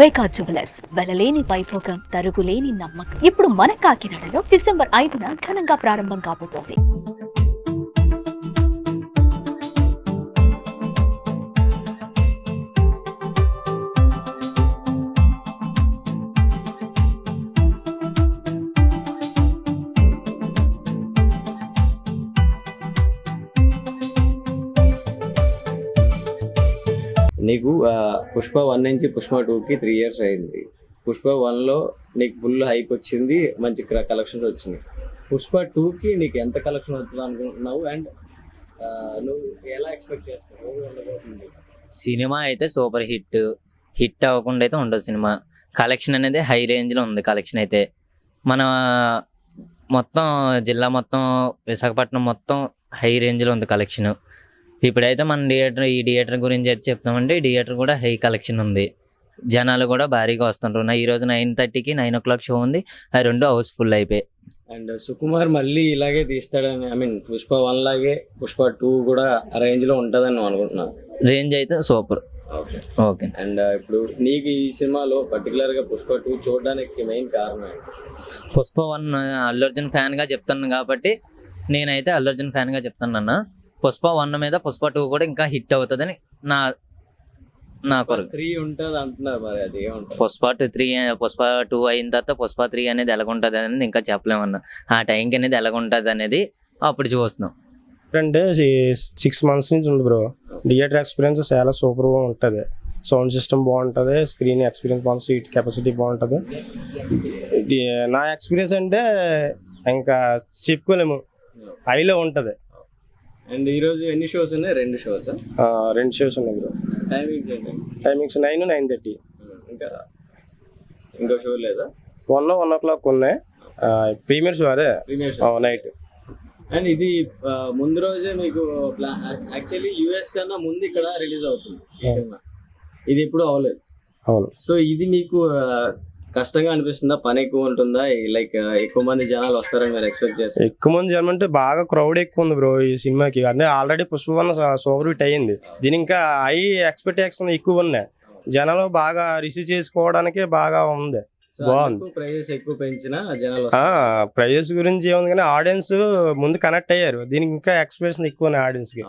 వైకా jewellers. వెలలేని Vaibhogam తరుగులేని నమ్మకం. ఇప్పుడు మన కాకినాడలో డిసెంబర్ ఐదున ఘనంగా ప్రారంభం కాబోతోంది. నీకు పుష్ప వన్ నుంచి పుష్ప టూకి త్రీ ఇయర్స్ అయింది. పుష్ప వన్లో నీకు ఫుల్ హైప్ వచ్చింది మంచి కలెక్షన్స్ వచ్చినాయి. పుష్ప టూకి నీకు ఎంత కలెక్షన్ అవుతుంది అనుకుంటున్నావు? అండ్ నువ్వు ఎలా ఎక్స్పెక్ట్ చేస్తావు? సినిమా అయితే సూపర్ హిట్ హిట్ అవ్వకుండా అయితే ఉండదు సినిమా. కలెక్షన్ అనేది హై రేంజ్లో ఉంది కలెక్షన్ అయితే. మన మొత్తం జిల్లా మొత్తం విశాఖపట్నం మొత్తం హై రేంజ్లో ఉంది కలెక్షన్ ఇప్పుడైతే మన థియేటర్ ఈ థియేటర్ గురించి అయితే చెప్తామంటే ఈ థియేటర్ కూడా హై కలెక్షన్ ఉంది. జనాలు కూడా భారీగా వస్తుంటారు. నా ఈరోజు నైన్ థర్టీకి నైన్ ఓ క్లాక్ షో ఉంది. ఆ రెండు హౌస్ఫుల్ అయిపోయి. అండ్ సుకుమార్ మళ్ళీ ఇలాగే తీస్తాడని ఐ మీన్ పుష్ప వన్ లాగే పుష్ప టూ కూడా ఆ రేంజ్లో ఉంటుందని నువ్వు అనుకుంటున్నావు? రేంజ్ అయితే సూపర్. ఓకే. ఓకే. అండ్ ఇప్పుడు నీకు ఈ సినిమాలో పర్టికులర్గా పుష్ప టూ చూడడానికి మెయిన్ కారణం? పుష్ప వన్ అల్లు అర్జున్ ఫ్యాన్గా చెప్తాను కాబట్టి నేనైతే అల్లు అర్జున్ ఫ్యాన్గా చెప్తాను అన్న పుష్ప వన్ మీద పుష్ప టూ కూడా ఇంకా హిట్ అవుతుందని నా నా కొరకు. త్రీ ఉంటుంది అంటున్నారు మరి అది ఏముంటుంది Pushpa two three Pushpa two అయిన తర్వాత పుష్ప త్రీ అనేది ఎలాగుంటుంది అనేది ఇంకా చెప్పలేమన్నా ఆ టైంకి అనేది ఎలాగుంటుంది అనేది అప్పుడు చూస్తున్నాం. అంటే సిక్స్ మంత్స్ నుంచి ఉంది బ్రో థియేటర్ ఎక్స్పీరియన్స్ చాలా సూపర్గా ఉంటుంది. సౌండ్ సిస్టమ్ బాగుంటుంది స్క్రీన్ ఎక్స్పీరియన్స్ బాగుంటుంది సీట్ కెపాసిటీ బాగుంటుంది. నా ఎక్స్పీరియన్స్ అంటే ఇంకా చెప్పుకోలేము. హైలో ఉంటుంది. అండ్ ఈ రోజు ఎన్ని షోస్ ఉన్నాయి? రెండు షోస్? రెండు షోస్ ఉన్నాయి బ్రో. టైమింగ్స్ ఏంటి? టైమింగ్స్ నైన్ నైన్ థర్టీ ఇంకా ఇంకో షో లేదా? వన్ వన్ ఓ క్లాక్ ఉన్నాయి ప్రీమియర్ షో అదే? ప్రీమియర్ షో నైట్ అండ్ ఇది ముందు రోజే మీకు యాక్చువల్లీ యుఎస్ కన్నా ముందు ఇక్కడ రిలీజ్ అవుతుంది ఈ సినిమా. ఇది ఎప్పుడు అవ్వలేదు. అవును. సో ఇది మీకు కష్టంగా అనిపిస్తుందా? పని ఎక్కువ ఉంటుందా? లైక్ ఎక్కువ మంది జనాలు వస్తారని మీరు ఎక్స్పెక్ట్ చేస్తారు? ఎక్కువ మంది జనం అంటే బాగా క్రౌడ్ ఎక్కువ ఉంది బ్రో ఈ సినిమాకి. అంటే already Pushpa one super hit అయ్యింది. దీని ఇంకా హై ఎక్స్పెక్టేషన్ ఎక్కువ ఉన్నాయి. జనాలు బాగా రిసీవ్ చేసుకోవడానికి బాగా ఉంది. బాగుంది. ప్రైజెస్ ఎక్కువ పెంచినా జనాలు ప్రైజెస్ గురించి ఏముంది కానీ ఆడియన్స్ ముందు కనెక్ట్ అయ్యారు. దీనికి ఇంకా ఎక్స్పెక్టేషన్ ఎక్కువ ఉన్నాయి ఆడియన్స్కి.